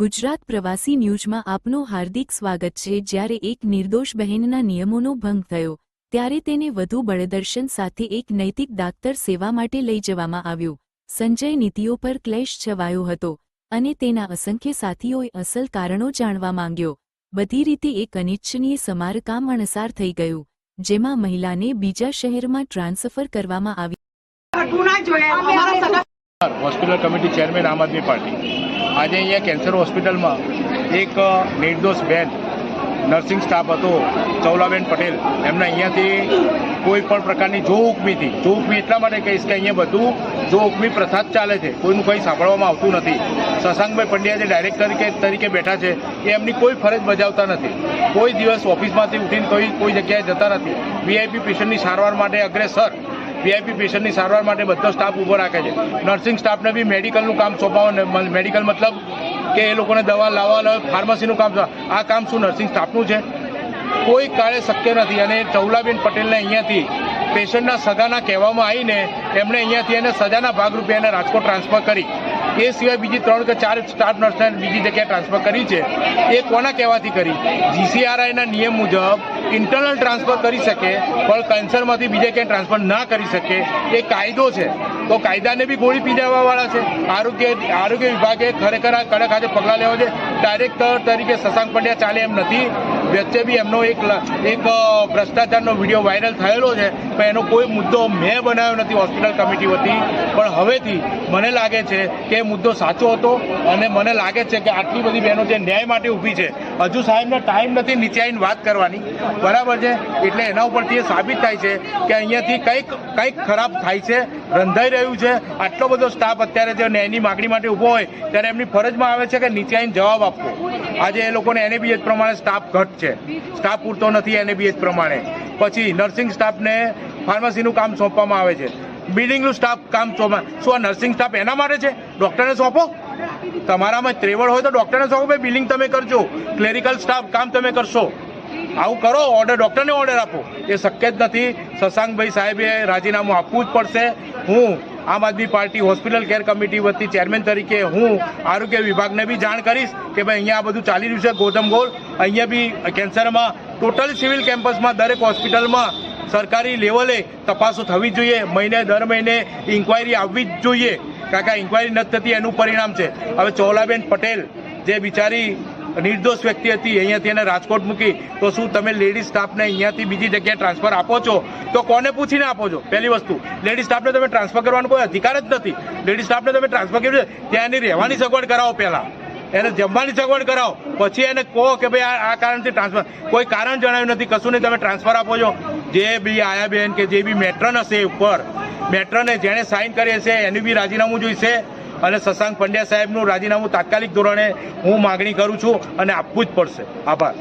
ગુજરાત પ્રવાસી ન્યૂઝમાં આપનું હાર્દિક સ્વાગત છે. જ્યારે એક નિર્દોષ બહેનના નિયમોનો ભંગ થયો ત્યારે તેને વધુ બળદર્શન સાથે એક નૈતિક ડાક્ટર સેવા માટે લઈ જવામાં આવ્યો. સંજય નીતિઓ પર ક્લેશ છવાયો હતો અને તેના અસંખ્ય સાથીઓએ અસલ કારણો જાણવા માંગ્યો. બધી રીતે એક અનિચ્છનીય સમારકામ અણસાર થઈ ગયું જેમાં મહિલાને બીજા શહેરમાં ટ્રાન્સફર કરવામાં આવી. હોસ્પિટલ કમિટી ચેરમેન આમ આદમી પાર્ટી. આજે અહીંયા કેન્સર હોસ્પિટલમાં એક નિર્દોષ બેન, નર્સિંગ સ્ટાફ હતો, ચૌલાબેન પટેલ. એમને અહીંયાથી કોઈ પણ પ્રકારની જો હુકમીથી જો હુકમી એટલા માટે કહીશ કે અહીંયા બધું જો હુકમી પ્રથા જ ચાલે છે, કોઈનું કંઈ સાંભળવામાં આવતું નથી. શશાંકભાઈ પંડ્યા જે ડાયરેક્ટર તરીકે તરીકે બેઠા છે, એ એમની કોઈ ફરજ બજાવતા નથી. કોઈ દિવસ ઓફિસમાંથી ઉઠીને કોઈ કોઈ જગ્યાએ જતા નથી. વીઆઈપી પેશન્ટની સારવાર માટે અગ્રેસર વીઆઈપી પેશન્ટની સારવાર માટે બધો સ્ટાફ ઊભો રાખે છે. નર્સિંગ સ્ટાફને બી મેડિકલનું કામ સોંપાવવાનું મેડિકલ મતલબ કે એ લોકોને દવા લાવવા ફાર્મસીનું કામ આ કામ શું નર્સિંગ સ્ટાફનું છે? કોઈ કાળે શક્ય નથી. અને ચૌલાબેન પટેલને અહીંયાથી પેશન્ટના સગાના કહેવામાં આવીને એમણે અહીંયાથી એને સજાના ભાગરૂપે એને રાજકોટ ટ્રાન્સફર કરી. એ સિવાય બીજી ત્રણ કે ચાર સ્ટાફ નર્સને બીજી જગ્યાએ ટ્રાન્સફર કરી છે. એ કોના કહેવાથી કરી? જીસીઆરઆઈના નિયમ મુજબ ઇન્ટરનલ ટ્રાન્સફર કરી શકે, પણ કેન્સરમાંથી બીજે ક્યાંય ટ્રાન્સફર ના કરી શકે. એ કાયદો છે. તો કાયદાને બી ગોળી પી દેવાવાળા છે. આરોગ્ય આરોગ્ય વિભાગે ખરેખર આ કડક આજે પગલાં લેવા છે ડાયરેક્ટર તરીકે શશાંક પંડ્યા ચાલે એમ નથી. વચ્ચે બી એમનો એક એક ભ્રષ્ટાચારનો વીડિયો વાયરલ થયેલો છે, પણ એનો કોઈ મુદ્દો મેં બનાવ્યો નથી હોસ્પિટલ કમિટી વતી. પણ હવેથી મને લાગે છે કે મુદ્દો સાચો હતો અને મને લાગે છે કે આટલી બધી બહેનો જે ન્યાય માટે ઊભી છે હજુ સાહેબને ટાઈમ નથી, નીચે આવીને વાત કરવાની. બરાબર છે? એટલે એના ઉપરથી એ સાબિત થાય છે કે અહીંયાથી કંઈક કંઈક ખરાબ થાય છે, રંધાઈ રહ્યું છે. આટલો બધો સ્ટાફ અત્યારે જે ન્યાયની માગણી માટે ઊભો હોય, ત્યારે એમની ફરજમાં આવે છે કે નીચે આવીને જવાબ આપવો. આજે એ લોકોને એને બી એ જ પ્રમાણે સ્ટાફ ઘટ છે. સ્ટાફ પૂરતો નથી એને બી એ જ પ્રમાણે. પછી નર્સિંગ સ્ટાફને ફાર્મસીનું કામ સોંપવામાં આવે છે. બિલ્ડિંગનું સ્ટાફ કામ સોંપવા શું આ નર્સિંગ સ્ટાફ એના માટે છે? ડૉક્ટરને સોંપો? તમારામાં ત્રેવડ હોય તો ડૉક્ટરને સોંપો, ભાઈ બિલિંગ તમે કરજો. ક્લેરિકલ સ્ટાફ કામ તમે કરશો. આવું કરો ઓર્ડર ડૉક્ટરને ઓર્ડર આપો. એ શક્ય જ નથી. શશાંકભાઈ સાહેબે રાજીનામું આપવું જ પડશે. હું Aam Aadmi Party hospital care committee વતી ચેરમેન તરીકે હું આરોગ્ય વિભાગને બી જાણ કરીશ કે ભાઈ, અહીંયા આ બધું ચાલી રહ્યું છે, ગોધમ ગોળ. અહીંયા બી કેન્સરમાં ટોટલ સિવિલ કેમ્પસમાં દરેક હોસ્પિટલમાં સરકારી લેવલે તપાસો થવી જોઈએ. મહિને, દર મહિને ઇન્કવાયરી આવવી જ જોઈએ. કારણ કે ઇન્કવાયરી નથી થતી, એનું પરિણામ છે. હવે ચોલાબેન પટેલ જે બિચારી નિર્દોષ વ્યક્તિ હતી, અહીંયાથી એને રાજકોટ મૂકી, તો શું તમે લેડીઝ સ્ટાફને અહીંયાથી બીજી જગ્યાએ ટ્રાન્સફર આપો છો? તો કોને પૂછીને આપો છો? પહેલી વસ્તુ લેડીઝ સ્ટાફને તમે ટ્રાન્સફર કરવાનો કોઈ અધિકાર જ નથી. લેડીઝ સ્ટાફને તમે ટ્રાન્સફર કર્યું ત્યાં એની રહેવાની સગવડ કરાવો પહેલાં. એને જમવાની સગવડ કરાવો. પછી એને કહો કે ભાઈ આ કારણથી ટ્રાન્સફર કોઈ કારણ જણાવ્યું નથી, કશું નહીં, તમે ટ્રાન્સફર આપો છો. જે બી આયા બેન કે જે બી મેટ્રન હશે ઉપર મેટ્રને જેણે સાઇન કરી હશે, એનું બી રાજીનામું જોઈશે. અને શશાંક પંડ્યા સાહેબનું રાજીનામું તાત્કાલિક ધોરણે હું માગણી કરું છું અને આપવું જ પડશે. આભાર.